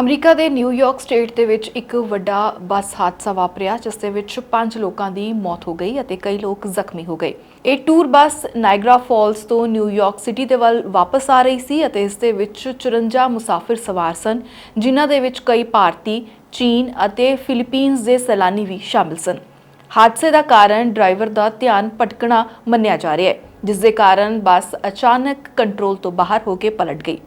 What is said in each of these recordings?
America ਦੇ New York state ਦੇ ਵਿੱਚ ਇੱਕ ਵੱਡਾ ਬੱਸ ਹਾਦਸਾ ਵਾਪਰਿਆ, ਜਿਸ ਦੇ ਵਿੱਚ 5 ਲੋਕਾਂ ਦੀ ਮੌਤ ਹੋ ਗਈ ਅਤੇ ਕਈ ਲੋਕ ਜ਼ਖਮੀ ਹੋ ਗਏ। ਇਹ ਟੂਰ ਬੱਸ ਨਾਇਗਰਾ ਫਾਲਸ ਤੋਂ ਨਿਊਯਾਰਕ ਸਿਟੀ ਦੇ ਵੱਲ ਵਾਪਸ ਆ ਰਹੀ ਸੀ ਅਤੇ ਇਸ ਦੇ ਵਿੱਚ 54 ਮੁਸਾਫਿਰ ਸਵਾਰ ਸਨ, ਜਿਨ੍ਹਾਂ ਦੇ ਵਿੱਚ ਕਈ ਭਾਰਤੀ, ਚੀਨ ਅਤੇ ਫਿਲੀਪੀਨਜ਼ ਦੇ ਸੈਲਾਨੀ ਵੀ ਸ਼ਾਮਿਲ ਸਨ। ਹਾਦਸੇ ਦਾ ਕਾਰਨ ਡਰਾਈਵਰ ਦਾ ਧਿਆਨ ਭਟਕਣਾ ਮੰਨਿਆ ਜਾ ਰਿਹਾ ਹੈ, ਜਿਸ ਦੇ ਕਾਰਨ ਬੱਸ ਅਚਾਨਕ ਕੰਟਰੋਲ ਤੋਂ ਬਾਹਰ ਹੋ ਕੇ ਪਲਟ ਗਈ।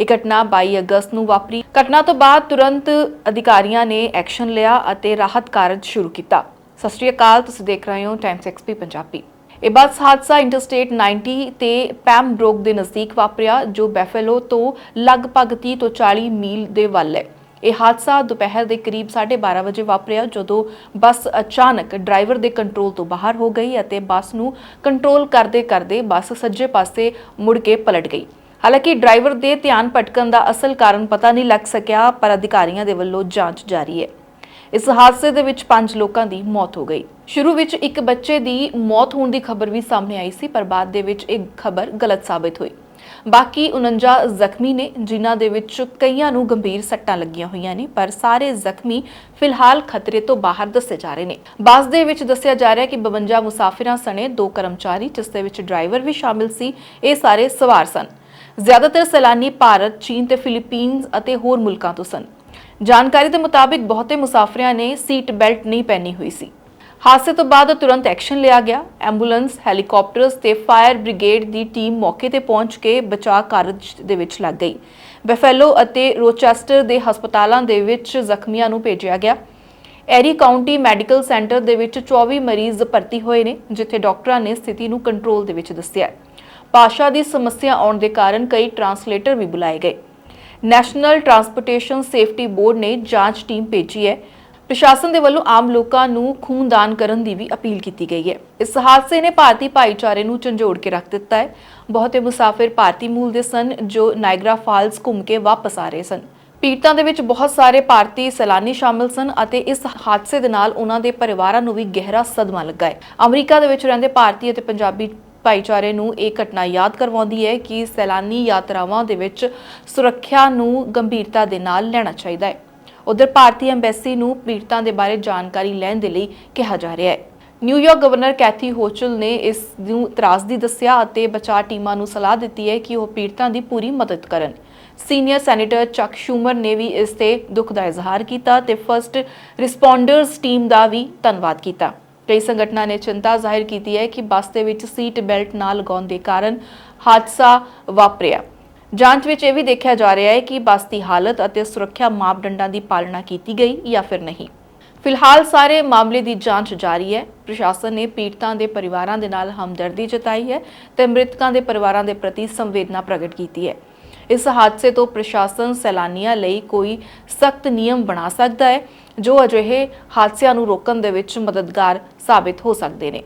ਇਹ ਘਟਨਾ 22 ਅਗਸਤ ਨੂੰ ਵਾਪਰੀ। ਘਟਨਾ ਤੋਂ ਬਾਅਦ ਤੁਰੰਤ ਅਧਿਕਾਰੀਆਂ ਨੇ ਐਕਸ਼ਨ ਲਿਆ ਅਤੇ ਰਾਹਤ ਕਾਰਜ ਸ਼ੁਰੂ ਕੀਤਾ। ਸਤਿ ਸ਼੍ਰੀ ਅਕਾਲ, ਤੁਸੀਂ ਦੇਖ ਰਹੇ ਹੋ ਟਾਈਮਸ ਐਕਸਪੀ ਪੰਜਾਬੀ। ਇਹ ਬੱਸ ਹਾਦਸਾ ਇੰਟਰਸਟੇਟ 90 ਤੇ ਪੈਮਬ੍ਰੋਕ ਦੇ ਨਜ਼ਦੀਕ ਵਾਪਰਿਆ, ਜੋ ਬੈਫੇਲੋ ਤੋਂ ਲਗਭਗ 30 ਤੋਂ 40 ਮੀਲ ਦੇ ਵੱਲ ਹੈ। ਇਹ ਹਾਦਸਾ ਦੁਪਹਿਰ ਦੇ ਕਰੀਬ 12:30 ਵਜੇ ਵਾਪਰਿਆ, ਜਦੋਂ ਬੱਸ ਅਚਾਨਕ ਡਰਾਈਵਰ ਦੇ ਕੰਟਰੋਲ ਤੋਂ ਬਾਹਰ ਹੋ ਗਈ ਅਤੇ ਬੱਸ ਨੂੰ ਕੰਟਰੋਲ ਕਰਦੇ ਕਰਦੇ ਬੱਸ ਸੱਜੇ ਪਾਸੇ ਮੁੜ ਕੇ ਪਲਟ ਗਈ। ਹਾਲਾਂਕਿ ਡਰਾਈਵਰ ਦੇ ਧਿਆਨ ਭਟਕਣ ਦਾ ਅਸਲ ਕਾਰਨ ਪਤਾ ਨਹੀਂ ਲੱਗ ਸਕਿਆ, ਪਰ ਅਧਿਕਾਰੀਆਂ ਦੇ ਵੱਲੋਂ ਜਾਂਚ ਜਾਰੀ ਹੈ। ਇਸ ਹਾਦਸੇ ਦੇ ਵਿੱਚ 5 ਲੋਕਾਂ ਦੀ ਮੌਤ ਹੋ ਗਈ। ਸ਼ੁਰੂ ਵਿੱਚ ਇੱਕ ਬੱਚੇ ਦੀ ਮੌਤ ਹੋਣ ਦੀ ਖਬਰ ਵੀ ਸਾਹਮਣੇ ਆਈ ਸੀ, ਪਰ ਬਾਅਦ ਦੇ ਵਿੱਚ ਇਹ ਖਬਰ ਗਲਤ ਸਾਬਿਤ ਹੋਈ। ਬਾਕੀ 49 ਜ਼ਖਮੀ ਨੇ, ਜਿਨ੍ਹਾਂ ਦੇ ਵਿੱਚ ਕਈਆਂ ਨੂੰ ਗੰਭੀਰ ਸੱਟਾਂ ਲੱਗੀਆਂ ਹੋਈਆਂ ਨੇ, ਪਰ ਸਾਰੇ ਜ਼ਖਮੀ ਫਿਲਹਾਲ ਖਤਰੇ ਤੋਂ ਬਾਹਰ ਦੱਸੇ ਜਾ ਰਹੇ ਨੇ। ਬੱਸ ਦੇ ਵਿੱਚ ਦੱਸਿਆ ਜਾ ਰਿਹਾ ਕਿ 52 ਮੁਸਾਫਿਰਾਂ ਸਣੇ ਦੋ ਕਰਮਚਾਰੀ, ਜਿਸ ਦੇ ਵਿੱਚ ਡਰਾਈਵਰ ਵੀ ਸ਼ਾਮਿਲ ਸੀ, ਇਹ ਸਾਰੇ ਸਵਾਰ ਸਨ। ਜ਼ਿਆਦਾਤਰ ਸੈਲਾਨੀ ਭਾਰਤ, ਚੀਨ ਤੇ ਫਿਲੀਪੀਨਜ਼ ਅਤੇ ਹੋਰ ਮੁਲਕਾਂ ਤੋਂ ਸਨ। ਜਾਣਕਾਰੀ ਦੇ ਮੁਤਾਬਿਕ ਬਹੁਤੇ ਮੁਸਾਫਰਿਆਂ ਨੇ ਸੀਟ ਬੈਲਟ ਨਹੀਂ ਪਹਿਨੀ ਹੋਈ ਸੀ। ਹਾਦਸੇ ਤੋਂ ਬਾਅਦ ਤੁਰੰਤ ਐਕਸ਼ਨ ਲਿਆ ਗਿਆ। ਐਂਬੂਲੈਂਸ, ਹੈਲੀਕਾਪਟਰਸ ਤੇ ਫਾਇਰ ਬ੍ਰਿਗੇਡ ਦੀ ਟੀਮ ਮੌਕੇ ਤੇ ਪਹੁੰਚ ਕੇ ਬਚਾਅ ਕਾਰਜ ਦੇ ਵਿੱਚ ਲੱਗ ਗਈ। ਬੈਫੇਲੋ ਅਤੇ ਰੋਚੈਸਟਰ ਦੇ ਹਸਪਤਾਲਾਂ ਦੇ ਵਿੱਚ ਜ਼ਖਮੀਆਂ ਨੂੰ ਭੇਜਿਆ ਗਿਆ। ਐਰੀ ਕਾਉਂਟੀ ਮੈਡੀਕਲ ਸੈਂਟਰ ਦੇ ਵਿੱਚ 24 ਮਰੀਜ਼ ਭਰਤੀ ਹੋਏ ਨੇ, ਜਿੱਥੇ ਡਾਕਟਰਾਂ ਨੇ ਸਥਿਤੀ ਨੂੰ ਕੰਟਰੋਲ ਦੇ ਵਿੱਚ ਦੱਸਿਆ ਭਾਸ਼ਾ ਦੀ ਸਮੱਸਿਆ ਆਉਣ ਦੇ ਕਾਰਨ ਕਈ ਟਰਾਂਸਲੇਟਰ ਵੀ ਬੁਲਾਏ ਗਏ। ਨੈਸ਼ਨਲ ਟਰਾਂਸਪੋਰਟੇਸ਼ਨ ਸੇਫਟੀ ਬੋਰਡ ਨੇ ਜਾਂਚ ਟੀਮ ਭੇਜੀ ਹੈ। ਪ੍ਰਸ਼ਾਸਨ ਦੇ ਵੱਲੋਂ ਆਮ ਲੋਕਾਂ ਨੂੰ ਖੂਨਦਾਨ ਕਰਨ ਦੀ ਵੀ ਅਪੀਲ ਕੀਤੀ ਗਈ ਹੈ। ਇਸ ਹਾਦਸੇ ਨੇ ਭਾਰਤੀ ਭਾਈਚਾਰੇ ਨੂੰ ਝੰਜੋੜ ਕੇ ਰੱਖ ਦਿੱਤਾ ਹੈ। ਬਹੁਤੇ ਮੁਸਾਫਿਰ ਭਾਰਤੀ ਮੂਲ ਦੇ ਸਨ ਜੋ ਨਾਇਗਰਾ ਫਾਲਸ ਘੁੰਮ ਕੇ ਵਾਪਸ ਆ ਰਹੇ ਸਨ। ਪੀੜਤਾਂ ਦੇ ਵਿੱਚ ਬਹੁਤ ਸਾਰੇ ਭਾਰਤੀ ਸੈਲਾਨੀ ਸ਼ਾਮਲ ਸਨ ਅਤੇ ਇਸ ਹਾਦਸੇ ਦੇ ਨਾਲ ਉਹਨਾਂ ਦੇ ਪਰਿਵਾਰਾਂ ਨੂੰ ਵੀ ਗਹਿਰਾ ਸਦਮਾ ਲੱਗਾ ਹੈ। ਅਮਰੀਕਾ ਦੇ ਵਿੱਚ ਰਹਿੰਦੇ ਭਾਰਤੀ ਅਤੇ ਪੰਜਾਬੀ ਭਾਈਚਾਰੇ ਨੂੰ ਇਹ ਘਟਨਾ ਯਾਦ ਕਰਵਾਉਂਦੀ ਹੈ ਕਿ ਸੈਲਾਨੀ ਯਾਤਰਾਵਾਂ ਦੇ ਵਿੱਚ ਸੁਰੱਖਿਆ ਨੂੰ ਗੰਭੀਰਤਾ ਦੇ ਨਾਲ ਲੈਣਾ ਚਾਹੀਦਾ ਹੈ। ਉਧਰ ਭਾਰਤੀ ਐਮਬੈਸੀ ਨੂੰ ਪੀੜਤਾਂ ਦੇ ਬਾਰੇ ਜਾਣਕਾਰੀ ਲੈਣ ਦੇ ਲਈ ਕਿਹਾ ਜਾ ਰਿਹਾ ਹੈ। ਨਿਊਯਾਰਕ ਗਵਰਨਰ ਕੈਥੀ ਹੋਚਲ ਨੇ ਇਸ ਨੂੰ ਤਰਾਸਦੀ ਦੱਸਿਆ ਅਤੇ ਬਚਾਅ ਟੀਮਾਂ ਨੂੰ ਸਲਾਹ ਦਿੱਤੀ ਹੈ ਕਿ ਉਹ ਪੀੜਤਾਂ ਦੀ ਪੂਰੀ ਮਦਦ ਕਰਨ। ਸੀਨੀਅਰ ਸੈਨੇਟਰ ਚੱਕ ਸ਼ੂਮਰ ਨੇ ਵੀ ਇਸ ਤੇ ਦੁੱਖ ਦਾ ਇਜ਼ਹਾਰ ਕੀਤਾ ਤੇ ਫਰਸਟ ਰਿਸਪੌਂਡਰਸ ਟੀਮ ਦਾ ਵੀ ਧੰਨਵਾਦ ਕੀਤਾ। ਕਈ ਸੰਗਠਨਾਂ ਨੇ ਚਿੰਤਾ ਜ਼ਾਹਿਰ ਕੀਤੀ ਹੈ ਕਿ ਬੱਸ ਦੇ ਵਿੱਚ ਸੀਟ ਬੈਲਟ ਨਾ ਲਗਾਉਣ ਦੇ ਕਾਰਨ ਹਾਦਸਾ ਵਾਪਰਿਆ। ਜਾਂਚ ਵਿੱਚ ਇਹ ਵੀ ਦੇਖਿਆ ਜਾ ਰਿਹਾ ਹੈ ਕਿ ਬੱਸ ਦੀ ਹਾਲਤ ਅਤੇ ਸੁਰੱਖਿਆ ਮਾਪਦੰਡਾਂ ਦੀ ਪਾਲਣਾ ਕੀਤੀ ਗਈ ਜਾਂ ਫਿਰ ਨਹੀਂ। ਫਿਲਹਾਲ ਸਾਰੇ ਮਾਮਲੇ ਦੀ ਜਾਂਚ ਜਾਰੀ ਹੈ। ਪ੍ਰਸ਼ਾਸਨ ਨੇ ਪੀੜਤਾਂ ਦੇ ਪਰਿਵਾਰਾਂ ਦੇ ਨਾਲ ਹਮਦਰਦੀ ਜਤਾਈ ਹੈ ਤੇ ਮ੍ਰਿਤਕਾਂ ਦੇ ਪਰਿਵਾਰਾਂ ਦੇ ਪ੍ਰਤੀ ਸੰਵੇਦਨਾ ਪ੍ਰਗਟ ਕੀਤੀ ਹੈ। ਇਸ ਹਾਦਸੇ ਤੋਂ ਪ੍ਰਸ਼ਾਸਨ ਸੈਲਾਨੀਆਂ ਲਈ ਕੋਈ ਸਖਤ ਨਿਯਮ ਬਣਾ ਸਕਦਾ ਹੈ, ਜੋ ਅਜਿਹੇ ਹਾਦਸਿਆਂ ਨੂੰ ਰੋਕਣ ਦੇ ਵਿੱਚ ਮਦਦਗਾਰ ਸਾਬਿਤ ਹੋ ਸਕਦੇ ਨੇ।